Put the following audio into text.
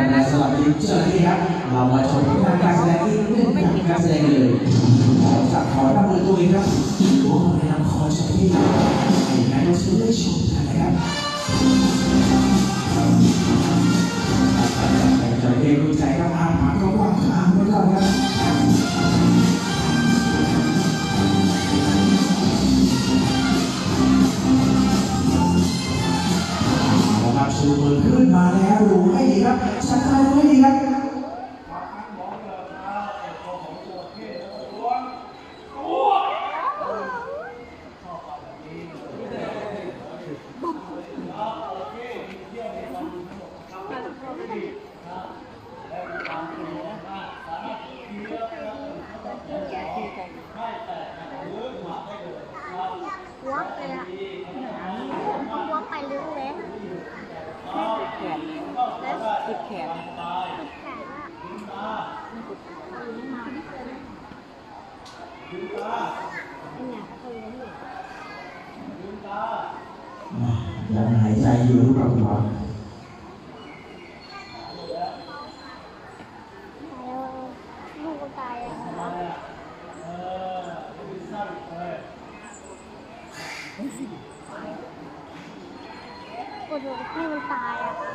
กันนะสำหรับทีมเจ้าหน้าที่ครับ เรามาชมผลงานการแสดงที่เล่นกับการแสดงกันเลยขอจับขอรับมือตัวเองครับตัวเราในนามคอชที่ให้นายกเชิญได้ชมกันนะครับจระเข้รู้ใจครับอาหารก็วางทางไม่ได้ครับเอาละครับชูมือขึ้นมาแล้วดูให้บชัดเจนให้ดีครับ วัวไปละวัวไปลึกเลยแขนแล้วติดแขนติดแขนอะเนี่ยเขาเลี้ยนี่ยังหายใจอยู่หรือเปล่าครับ แล้วลูกก็ตายอะ ปวดหัวที่มันตายอะ